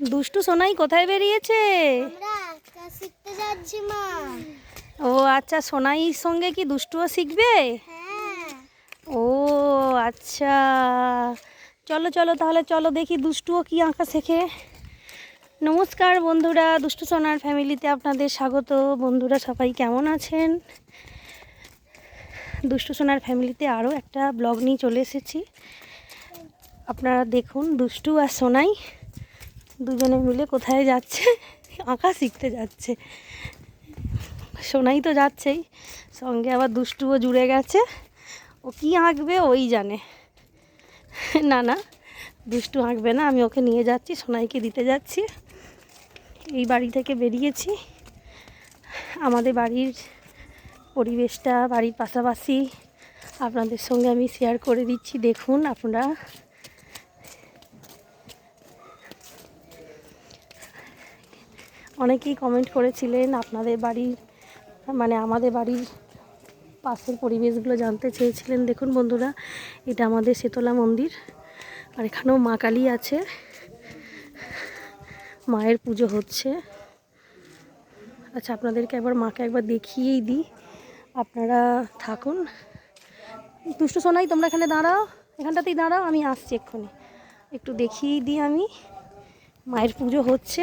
দুষ্টু সোনাই কোথায় বেরিয়েছে? শিখতে যাচ্ছি মা। ও আচ্ছা সোনাইর সঙ্গে কি দুষ্টুও শিখবে? হ্যাঁ। ও আচ্ছা। চলো চলো তাহলে চলো দেখি দুষ্টুও কি আঁকা শেখে। নমস্কার বন্ধুরা দুষ্টু সোনার ফ্যামিলিতে আপনাদের স্বাগত। বন্ধুরা সবাই কেমন আছেন? দুষ্টু সোনার ফ্যামিলিতে আরও একটা ব্লগ নিয়ে চলে এসেছি। আপনারা দেখুন দুষ্টু আর সোনাই। দুজনে মিলে কোথায় যাচ্ছে? আঁকা শিখতে যাচ্ছে। সোনাই তো যাচ্ছেই। সঙ্গে আবার দুষ্টুও জুড়ে গেছে। ও কি আঁকবে ওই জানে। না না, দুষ্টু আঁকবে না। আমি ওকে নিয়ে যাচ্ছি, সোনাইকে দিতে যাচ্ছি। এই বাড়ি থেকে বেরিয়েছি। আমাদের বাড়ির পরিবেশটা, বাড়ির পাশাপাশি আপনাদের সঙ্গে আমি শেয়ার করে দিচ্ছি। দেখুন, আপনারা অনেকেই কমেন্ট করেছিলেন, আপনাদের বাড়ির মানে আমাদের বাড়ির পাশের পরিবেশগুলো জানতে চেয়েছিলেন। দেখুন বন্ধুরা, এটা আমাদের শীতলা মন্দির, আর এখানেও মা কালী আছে। মায়ের পুজো হচ্ছে। আচ্ছা আপনাদেরকে একবার মাকে একবার দেখিয়েই দিই। আপনারা থাকুন। দুষ্টু সোনাই, তোমরা এখানে দাঁড়াও। এখানটাতেই দাঁড়াও, আমি আসছি এক্ষুনি। একটু দেখিয়েই দিই আমি। মায়ের পুজো হচ্ছে।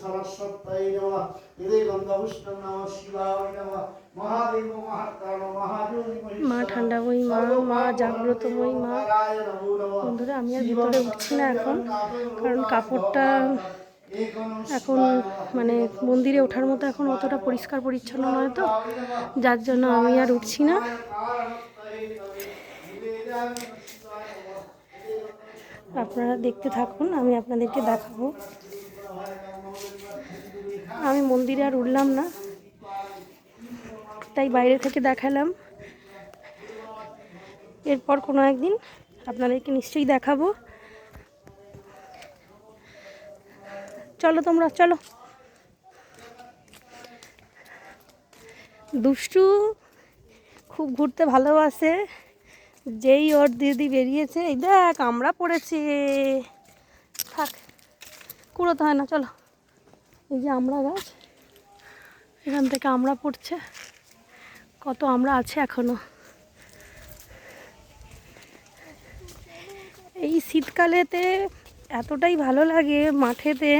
নম। হৃদয় গন্ধপুষ্পম নম শিবায় নম। মহাদেব মহাত্মা মহাদেবী মা ঠান্ডাময়ী মা মা জাগ্রতময়ী মা। বন্ধুরা আমি আর ভিতরে উঠছি না এখন কারণ কাপড়টা এখন মানে মন্দিরে ওঠার মতো এখন অতটা পরিষ্কার পরিচ্ছন্ন নয় তো যার জন্য আমি আর উঠছি না। আপনারা দেখতে থাকুন আমি আপনাদেরকে দেখাবো। আমি মন্দিরে আর উঠলাম না। তাই বাইরে থেকে দেখালাম। এরপর কোনো একদিন আপনাদেরকে নিশ্চয়ই দেখাবো। চলো তোমরা, চলো। দুষ্টু খুব ঘুরতে ভালোবাসে। যেই ওর দিদি বেরিয়েছে, এই দেখ আমরা পড়েছি। থাক, কুড়োতে হয় না, চলো। এই যে আমরা গাছ, এখান থেকে আমরা পড়ছে। কত আমরা আছে এখনও। এই শীতকালেতে এতটাই ভালো লাগে মাঠেতে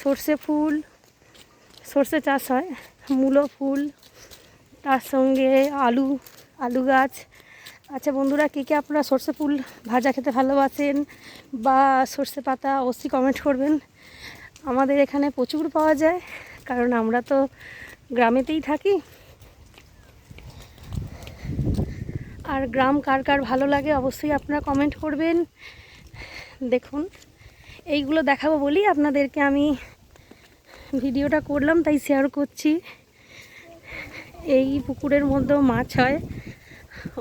সর্ষে ফুল, সর্ষে চাষ হয়, মূলো ফুল, তার সঙ্গে আলু আলু গাছ। আচ্ছা বন্ধুরা, কে কে আপনারা সর্ষে ফুল ভাজা খেতে ভালোবাসেন বা সর্ষে পাতা অবশ্যই কমেন্ট করবেন। আমাদের এখানে প্রচুর পাওয়া যায়, কারণ আমরা তো গ্রামেতেই থাকি। আর গ্রাম কার কার ভালো লাগে অবশ্যই আপনারা কমেন্ট করবেন। দেখুন, এইগুলো দেখাবো বলি আপনাদেরকে আমি ভিডিওটা করলাম, তাই শেয়ার করছি। এই পুকুরের মধ্যেও মাছ হয়,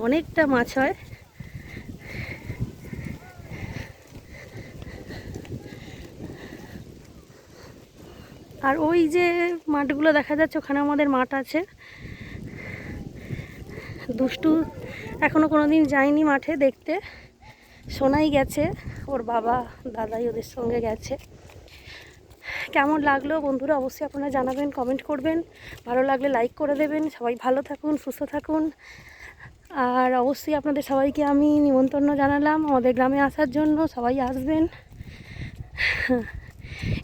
অনেকটা মাছ হয়। আর ওই যে মাঠগুলো দেখা যাচ্ছে, ওখানে আমাদের মাঠ আছে। দুষ্টু এখনও কোনো দিন যায়নি মাঠে দেখতে। সোনাই গেছে, ওর বাবা, দাদাই ওদের সঙ্গে গেছে। কেমন লাগল বন্ধুরা অবশ্যই আপনারা জানাবেন কমেন্ট করবেন। ভালো লাগলে লাইক করে দেবেন। সবাই ভালো থাকুন, সুস্থ থাকুন। আর অবশ্যই আপনাদের সবাইকে আমি নিমন্ত্রণ জানালাম। আমাদের গ্রামে আসার জন্য সবাই আসবেন।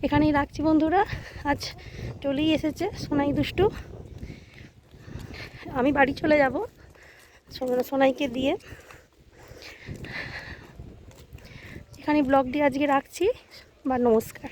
এখানেই রাখছি বন্ধুরা। আজ চলেই এসেছে সোনাই দুষ্টু। আমি বাড়ি চলে যাব সোনা- সোনাইকে দিয়ে। এখানে ব্লগটি আজকে রাখছি। বা নমস্কার।